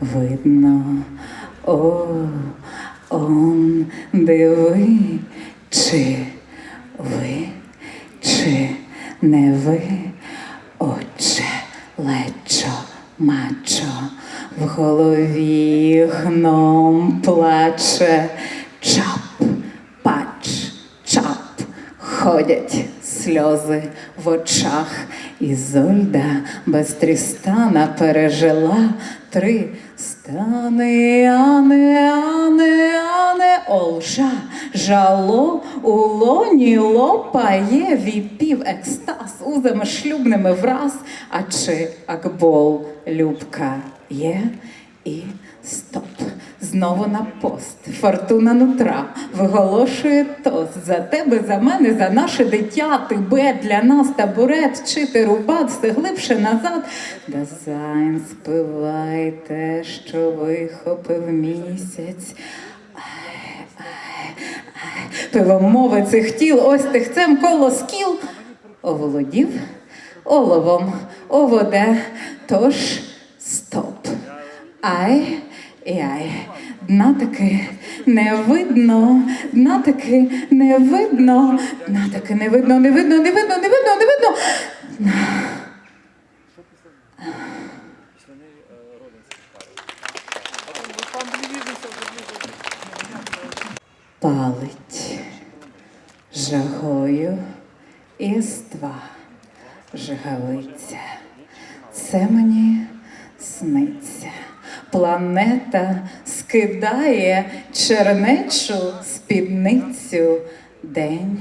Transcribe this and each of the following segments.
видно, о, он, диви, чи ви, чи не ви, отче, лечо, мачо, в голові гном плаче, чап, пач, чап, ходять сльози в очах. Ізольда без Трістана пережила. Три. Стани, ане, ане, ане, олжа, жало, у лоні лопає. Віпів екстаз узами шлюбними враз, а чи акбол любка є? І стоп. Знову на пост. Фортуна нутра виголошує тост. За тебе, за мене, за наше дитя. Тебе для нас табурет, вчити рубат, все глибше назад. Дизайн спивай те, що вихопив місяць. Пивомови цих тіл, ось тихцем коло скіл. Оволодів оловом, оводе, тож стоп. Ай, і ай, дна таки не видно, дна таки не видно, дна таки не видно, не видно, не видно, не видно, не видно. Палить жагою іства жагавиця. Це мені сниться. Планета скидає чернечу спідницю день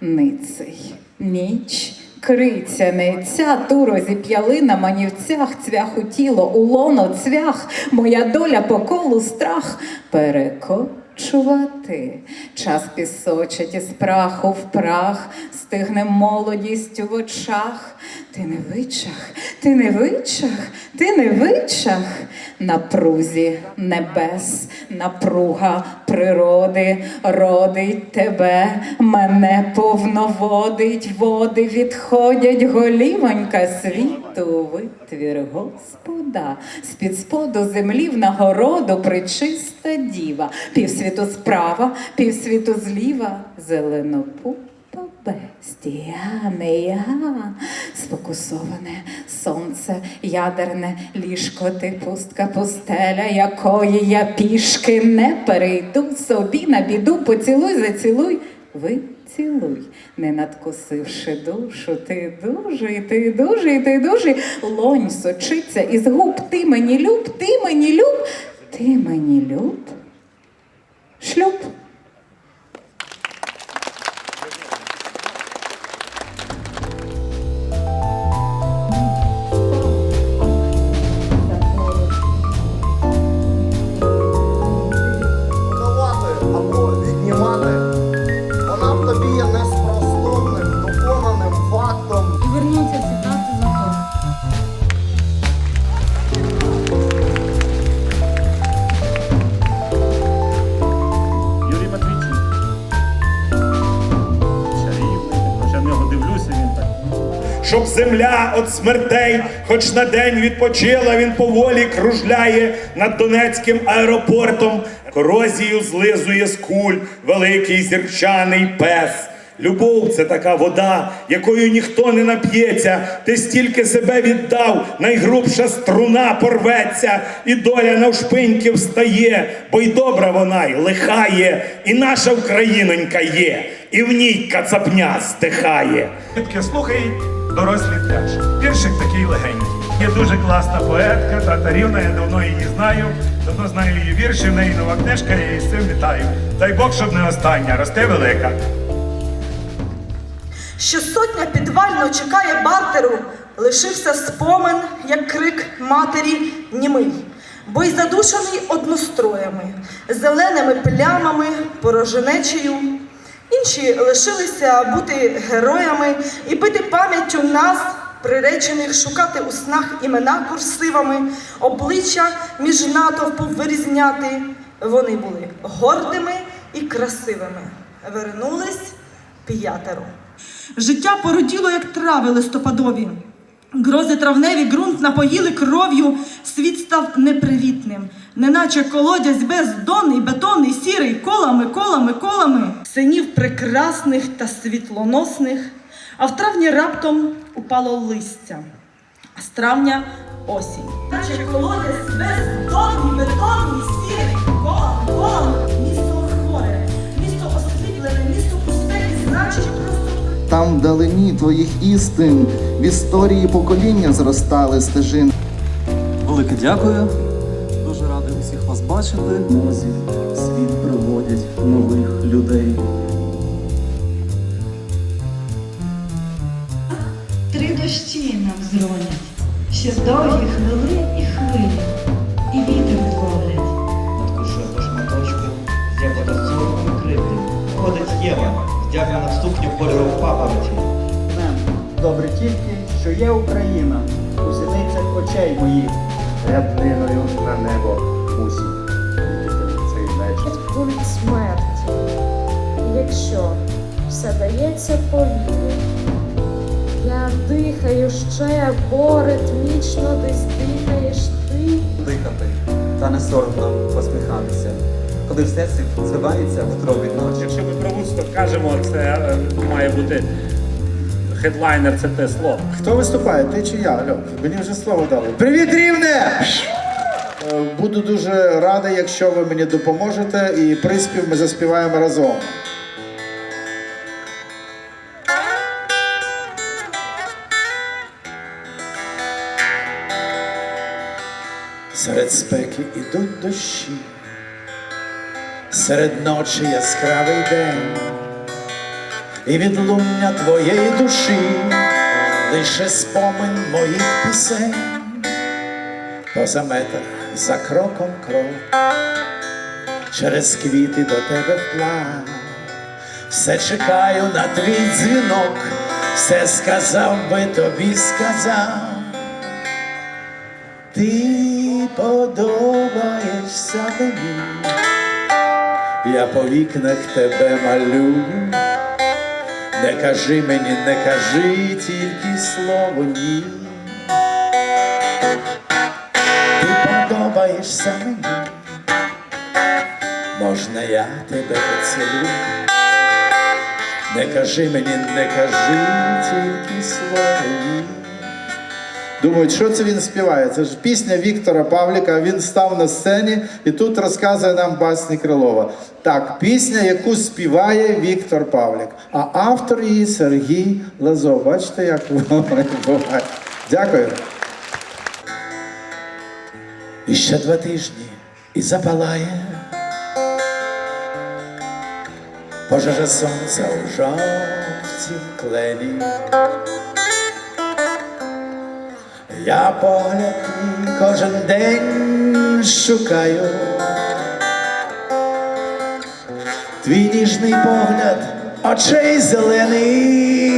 ниций. Ніч криця неця, ту розіп'яли на манівцях, цвяху тіло, у лоно цвях, моя доля по колу страх перекочувати. Час пісочить із праху в прах, стигне молодістю в очах. Ти не вичах, ти не вичах, ти не вичах. На прузі небес, напруга природи родить тебе, мене повноводить, води відходять, голівонька світу, витвір Господа, з-під споду землі в нагороду причиста діва, півсвіту справа, півсвіту зліва, зеленопу. Бестія, не я, сфокусоване сонце, ядерне ліжко, ти пустка пустеля, якої я пішки не перейду. Собі на біду, поцілуй, зацілуй, вицілуй, не надкусивши душу, ти дужий, ти дужий, ти дужий, лонь сочиться із губ, ти мені люб, ти мені люб, ти мені люб, щоб земля від смертей хоч на день відпочила, він поволі кружляє над Донецьким аеропортом, корозію злизує з куль великий зірчаний пес. Любов це така вода, якою ніхто не нап'ється. Ти стільки себе віддав, найгрубша струна порветься, і доля навшпиньки встає, бо й добра вона, й лиха є, і наша Українонька є, і в ній кацапня. Дітки слухають, дорослі теж. Віршик такий легенький. Є дуже класна поетка, татарівна, я давно її знаю. Давно знаю її вірші, в неї нова книжка, я її з цим вітаю. Дай Бог, щоб не остання, росте велика. що сотня підвально чекає бартеру, лишився спомин, як крик матері німий, бо й задушений одностроями, зеленими плямами, пороженечею. Інші лишилися бути героями і пити пам'яттю нас, приречених шукати у снах імена курсивами, обличчя між натовпу вирізняти. Вони були гордими і красивими. Вернулись п'ятеро. Життя породіло, як трави листопадові. Грози травневі ґрунт напоїли кров'ю, світ став непривітним, неначе колодязь бездонний, бетонний, сірий, колами, колами, колами, синів прекрасних та світлоносних, а в травні раптом упало листя, а з травня осінь. Наче колодязь бездонний, бетонний, сірий, колами, колами, місто хворе, місто освітлене, місто пусте і значить. Там вдалині твоїх істин в історії покоління зростали стежин. Велике дякую. Дуже радий усіх вас бачити. Мозі світ приводять нових людей. Тільки, що є Україна у зіницях очей моїх. рябниною на небо мусить бути цей вечір. Культ смерті. Якщо все дається повірі, я дихаю ще, бо ритмічно десь дихаєш ти. Дихати та не соромно посміхатися. Коли в серці зривається в утробі ночі. Якщо ми про Вудсток кажемо, це е, має бути хедлайнер, це те слово. Хто виступає? Ти чи я? Альо, мені вже слово дали. Привіт, рівне! Е, Буду дуже радий, якщо ви мені допоможете, і приспів ми заспіваємо разом. Серед спеки ідуть дощі, серед ночі яскравий день, і відлуння твоєї душі. Лише спомин моїх пісень, по заметах за кроком крок, через квіти до тебе вплав, все чекаю на твій дзвінок, все сказав би тобі сказав. Ти подобаєшся мені, я по вікнах тебе малюю. Не кажи мені, не кажи тільки слово ні. Ти подобаєшся мені, можна я тебе поцілую. Не кажи мені, не кажи тільки слово ні. Думають, що це він співає? Це ж пісня Віктора Павліка. Він став на сцені і тут розказує нам басні Крилова. Так, пісня, яку співає Віктор Павлік, а автор її Сергій Лазов. Бачите, як буває. Дякую. І ще два тижні і запалає. Пожежа сонця у жовтім клені. Я погляд кожен день шукаю. Твій ніжний погляд очей зелений.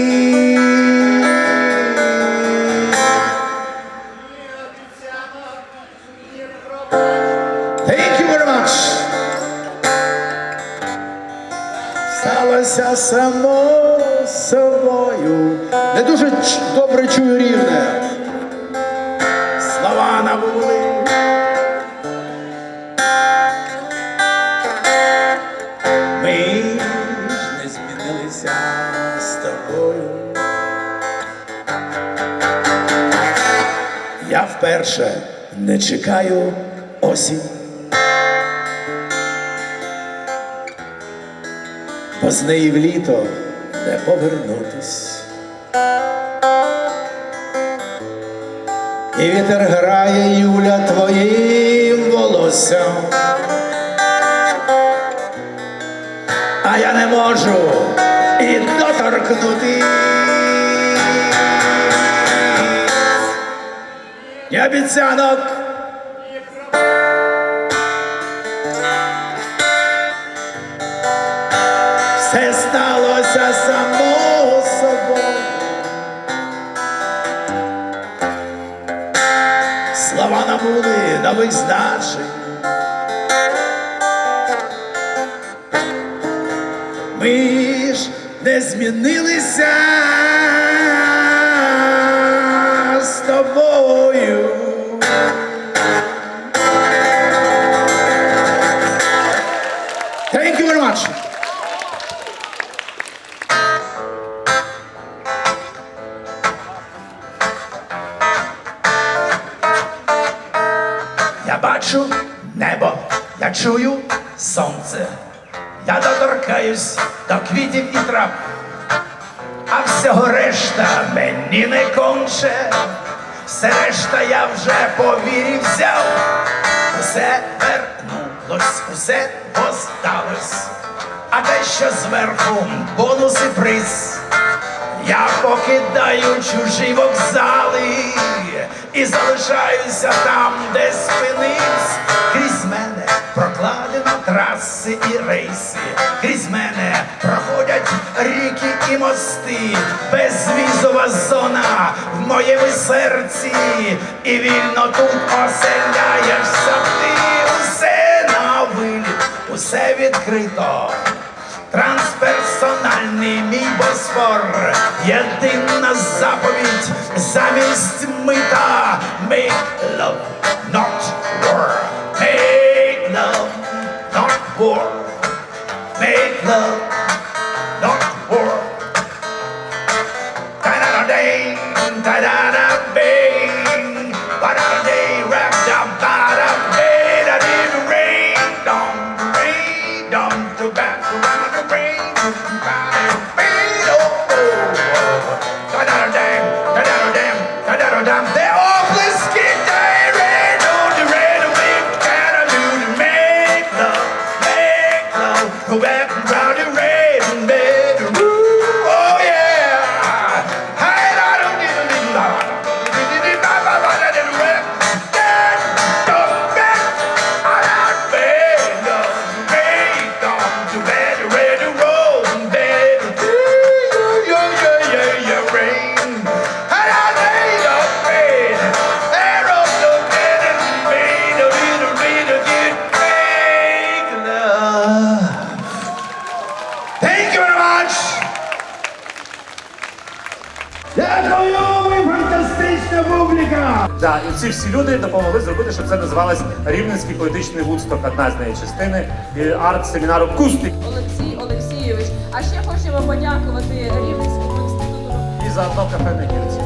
Thank. Сталося само собою. Не дуже добре чую рівне набули. Ми ж не змінилися з тобою. Я вперше не чекаю осінь. Бо з неї в літо не повернутись. І вітер грає Юля твоїм волоссям. А я не можу і доторкнути. Я обіцянок. Набули нових значень. Ми ж не змінилися з тобою. Небо, я чую сонце. Я доторкаюсь до квітів і трав, а всього решта мені не конче. Все решта я вже по вірі взяв. Усе вернулось, усе осталось. А те, що зверху бонус і приз. Я покидаю чужі вокзали і залишаюся там, траси і рейси. Крізь мене проходять ріки і мости. Безвізова зона в моєму серці. І вільно тут оселяєшся ти. Усе на виліт, усе відкрито. Трансперсональний мій босфор, єдина заповідь замість мита. Make love, Дякую, ви фантастична публіка! Да, і ці всі люди допомогли зробити, щоб це називалось Рівненський поетичний вудсток, одна з неї частини арт-семінару Кустик. Олексій Олексійович. А ще хочемо подякувати Рівненському інституту І заодно кафе на гірці.